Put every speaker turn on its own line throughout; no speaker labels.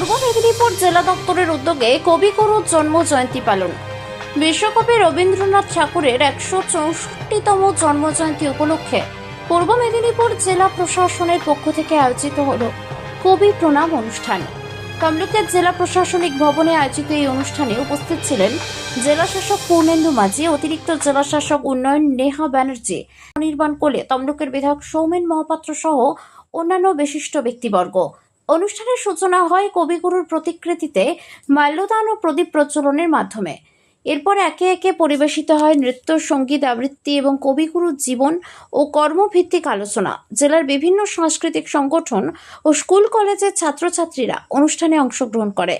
পূর্ব মেদিনীপুর জেলা দপ্তরের উদ্যোগে কবিগুরুর জন্ম জয়ন্তী পালন। বিশ্বকবি রবীন্দ্রনাথ ঠাকুরের একশো চৌষট্টিতম জন্মজয়ন্তী উপলক্ষে পূর্ব মেদিনীপুর জেলা প্রশাসনের পক্ষ থেকে আয়োজিত হল কবি প্রণাম অনুষ্ঠান। তমলুকের জেলা প্রশাসনিক ভবনে আয়োজিত এই অনুষ্ঠানে উপস্থিত ছিলেন জেলাশাসক পূর্ণেন্দু মাঝি, অতিরিক্ত জেলাশাসক উন্নয়ন নেহা ব্যানার্জি নির্মাণ করলে তমলুকের বিধায়ক সৌমেন মহাপাত্র সহ অন্যান্য বিশিষ্ট ব্যক্তিবর্গ। অনুষ্ঠানের সূচনা হয় কবিগুরুর প্রতিকৃতিতে মাল্যদান ও প্রদীপ প্রচলনের মাধ্যমে। এরপর একে একে পরিবেশিত হয় নৃত্য, সংগীত আবৃত্তি এবং কবিগুরুর জীবন ও কর্মভিত্তিক আলোচনা। জেলার বিভিন্ন সাংস্কৃতিক সংগঠন ও স্কুল কলেজের ছাত্রছাত্রীরা অনুষ্ঠানে অংশগ্রহণ করে।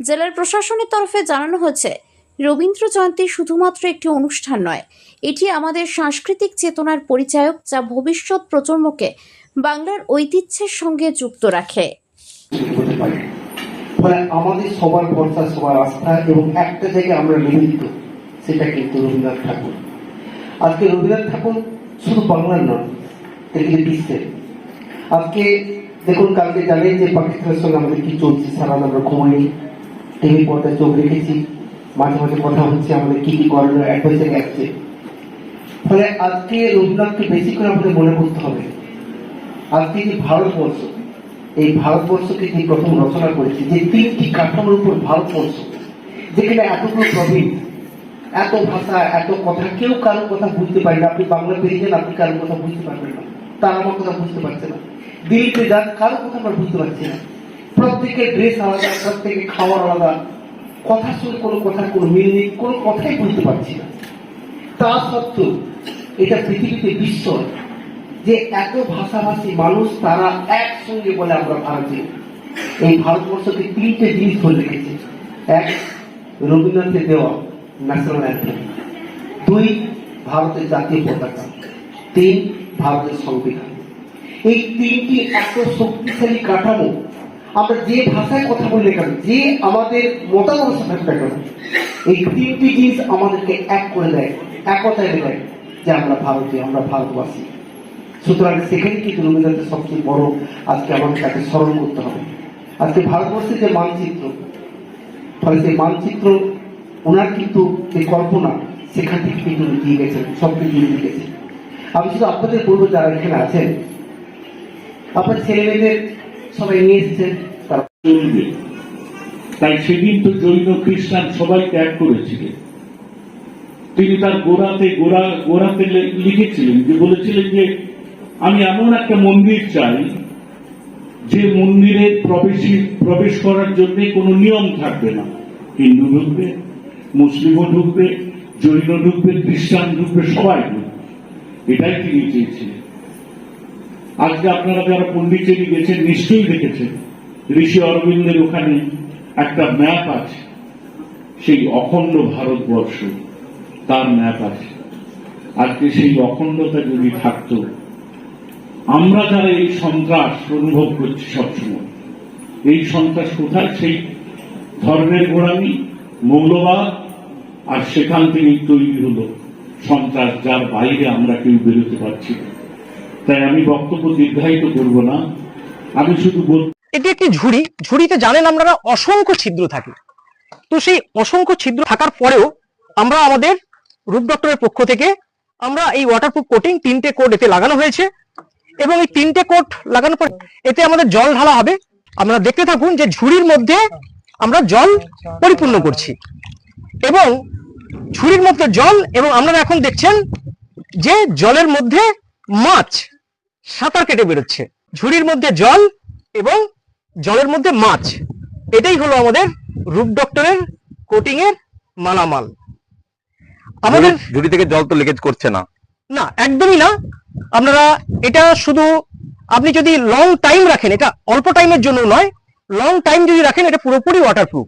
জেলার প্রশাসনের তরফে জানানো হয়েছে, রবীন্দ্র জয়ন্তী শুধুমাত্র একটি অনুষ্ঠান নয়, এটি আমাদের সাংস্কৃতিক চেতনার পরিচায়ক যা ভবিষ্যৎ প্রজন্মকে বাংলার ঐতিহ্যের সঙ্গে যুক্ত রাখে।
হতে পারি। ফলে আমাদের সবার ভরসা, সবার আস্থা এবং একটা জায়গায় আমরা নিমিত্ত সেটা কিন্তু রবীন্দ্রনাথ ঠাকুর। আজকে রবীন্দ্রনাথ ঠাকুর শুধু বাংলার নয় কিন্তু বিশ্বের। আজকে দেখুন, কালকে জানেন যে পাকিস্তানের সঙ্গে আমাদের কি চলছে, সারা আমরা ঘুমাইনি টিভি পর্দায় চোখ রেখেছি, মাঝে মাঝে কথা হচ্ছে, আমাদের কি কি করণীয় অ্যাডভাইসারি আসছে ফলে আজকে রবীন্দ্রনাথকে বেশি করে আমাদের মনে করতে হবে, আজকে যে ভারতবর্ষ এই ভারতবর্ষকে তিনি প্রথম রচনা করেছেন, যে তিনটি কাঠামোর উপর ভারতবর্ষ, যেখানে এতগুলো প্রবীণ, এত ভাষা, এত কথা, কেউ কারও কথা বুঝতে পারে না। আপনি বাংলা পেরিয়েছেন আপনি কারও কথা বুঝতে পারবেন না। তার আমার কথা বুঝতে পারছে না। দিল্লিতে যান কারও কথা আমরা বুঝতে পারছি না। প্রত্যেকের ড্রেস আলাদা, প্রত্যেকের খাওয়ার আলাদা। কথার সঙ্গে কোনো কথার কোনো মিল নেই, কোনো কথাই বুঝতে পারছি না। তা সত্ত্বেও, এটা পৃথিবীতে বিস্ময়। যে এত ভাষাভাষী মানুষ তারা একসঙ্গে বলে আমরা ভারতে এই ভারতবর্ষকে তিনটে জিনিস ধরে রেখেছে। এক, রবীন্দ্রনাথের দেওয়া ন্যাশনাল অ্যান্থেম দুই, ভারতের জাতীয় পতাকা। তিন, ভারতের সংবিধান। এই তিনটি এত শক্তিশালী কাঠামো, আমরা যে ভাষায় কথা বলি কেন, যে আমাদের থাকবে না কেন, এই তিনটি জিনিস আমাদেরকে এক করে দেয়, একতায় দেয় যে আমরা ভারতীয়, আমরা ভারতবাসী। সুতরাং সেখানে কিন্তু রবীন্দ্রনাথের সবচেয়ে বড় আজকে আমাদের তাকে স্মরণ করতে হবে। আজকে ভারতবর্ষের যে মানচিত্র, ফলে সেই মানচিত্র, ওনার কিন্তু যে কল্পনা, সেখান থেকে কিন্তু দিয়ে গেছেন সব কিছু দিয়ে গেছেন। আমি শুধু আপনাদের বলব, যারা এখানে আছেন, আপনার ছেলে মেয়েদের সবাই নিয়ে এসেছেন, তারা
তাই সেদিন তো জৈন খ্রিস্টান সবাই ত্যাগ করেছিলেন তিনি তার গোড়াতে গোড়া, গোড়াতে লিখেছিলেন যে, বলেছিলেন যে আমি এমন একটা মন্দির চাই যে মন্দিরে প্রবেশী, প্রবেশ করার জন্য কোনো নিয়ম থাকবে না। হিন্দু ঢুকবে, মুসলিমও ঢুকবে, জৈন ঢুকবে, খ্রিস্টান ঢুকবে, সবাই ঢুকবে। এটাই তিনি চেয়েছিলেন আজকে আপনারা যারা পন্ডিচেরি গেছেন, নিশ্চয়ই দেখেছেন, ঋষি অরবিন্দের ওখানে একটা ম্যাপ আছে। সেই অখণ্ড ভারতবর্ষ, তার ম্যাপ আছে। আজকে সেই অখণ্ডতা যদি থাকতো আমরা যারা এই সন্ত্রাস অনুভব করছি সবসময়, এই সন্ত্রাস কোথায়? সেই ধর্মের গোড়ামি মৌলবাদ, আর সেখান থেকেই তৈরি হলো সন্ত্রাস, যার বাইরে আমরা কেউ বেরোতে পারছি তাই আমি বক্তব্য দীর্ঘায়িত করব না। আমি শুধু বল
এটি একটি ঝুড়ি। ঝুড়িতে জানেন আপনারা অসংখ্য ছিদ্র থাকে। তো সেই অসংখ্য ছিদ্র থাকার পরেও আমরা আমাদের রূপ ডক্টরের পক্ষ থেকে আমরা এই ওয়াটারপ্রুফ কোটিং তিনটে কোট এতে লাগানো হয়েছে। এবং এই তিনটে কোট লাগানোর পর এতে আমাদের জল ঢালা হবে। আমরা দেখতে থাকুন যে ঝুড়ির মধ্যে আমরা জল পরিপূর্ণ করছি। এবং ঝুড়ির মধ্যে জল এবং আপনারা এখন দেখছেন যে জলের মধ্যে মাছ সাঁতার কেটে বেরোচ্ছে। ঝুড়ির মধ্যে জল এবং জলের মধ্যে মাছ এটাই হলো আমাদের রূপ ডক্টরের কোটিং এর মালামাল। আমাদের
ঝুড়ি থেকে জল তো লিকেজ করছে না।
না একদমই না। আপনারা, এটা শুধু আপনি যদি লং টাইম রাখেন, এটা অল্প টাইমের জন্য নয় লং টাইম যদি রাখেন, এটা পুরোপুরি ওয়াটারপ্রুফ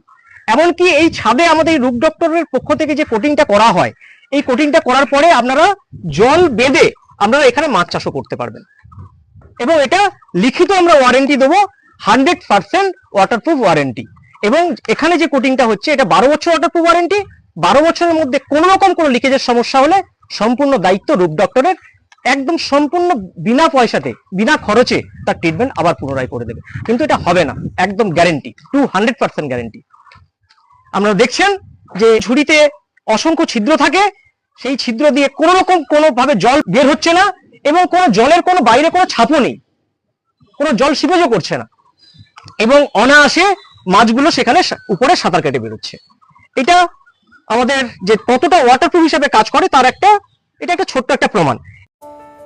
এমনকি এই ছাদে আমাদের রূপ ডক্টরের পক্ষ থেকে যে কোটিংটা করা হয়, এই কোটিংটা করার পরে আপনারা জল বেঁধে আপনারা এখানে মাছ চাষও করতে পারবেন। এবং এটা লিখিত আমরা ওয়ারেন্টি দেবো হান্ড্রেড পার্সেন্ট ওয়াটারপ্রুফ ওয়ারেন্টি এবং এখানে যে কোটিংটা হচ্ছে, এটা বারো বছর ওয়াটারপ্রুফ ওয়ারেন্টি বারো বছরের মধ্যে কোনো রকম কোনো লিকেজের সমস্যা হলে সম্পূর্ণ দায়িত্ব রূপ ডক্টরের একদম সম্পূর্ণ বিনা পয়সাতে, বিনা খরচে তার ট্রিটমেন্ট আবার পুনরায় করে দেবে। কিন্তু এটা হবে না, একদম guarantee to hundred percent guarantee আপনারা দেখছেন যে ঝুড়িতে অসংখ্য ছিদ্র থাকে, সেই ছিদ্র দিয়ে কোনো রকম কোনো ভাবে জল বের হচ্ছে না এবং কোনো জলের কোনো বাইরে কোনো ছাপও নেই। কোনো জল সিপেজও করছে না। এবং অনায়াসে মাছগুলো সেখানে উপরে সাঁতার কেটে বেরোচ্ছে। এটা আমাদের যে কতটা ওয়াটারপ্রুফ হিসাবে কাজ করে তার একটা, এটা একটা ছোট্ট একটা প্রমাণ।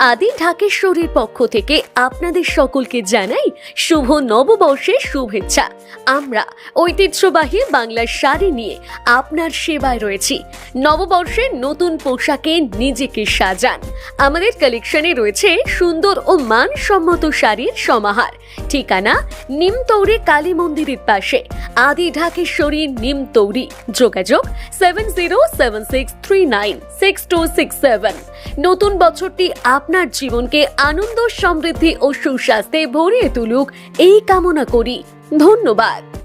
আদি ঢাকেশ্বরীর পক্ষ থেকে আপনাদের সকলকে জানাই শুভ নববর্ষের শুভেচ্ছা। আমরা ঐতিহ্যবাহী বাংলার শাড়ি নিয়ে আপনার সেবায় রয়েছি। নববর্ষের নতুন পোশাকে নিজেকে সাজান। আমাদের কালেকশনে রয়েছে সুন্দর ও মানসম্মত শাড়ির সমাহার। ঠিকানা নিমতৌরি কালী মন্দিরের পাশে আদি ঢাকেশ্বরী নিমতৌরি যোগাযোগ seven zero seven six three nine six two six seven নতুন বছরটি আপনার জীবনকে আনন্দ সমৃদ্ধি ও সুস্বাস্থ্যে ভরিয়ে তুলুক। এই কামনা করি। ধন্যবাদ।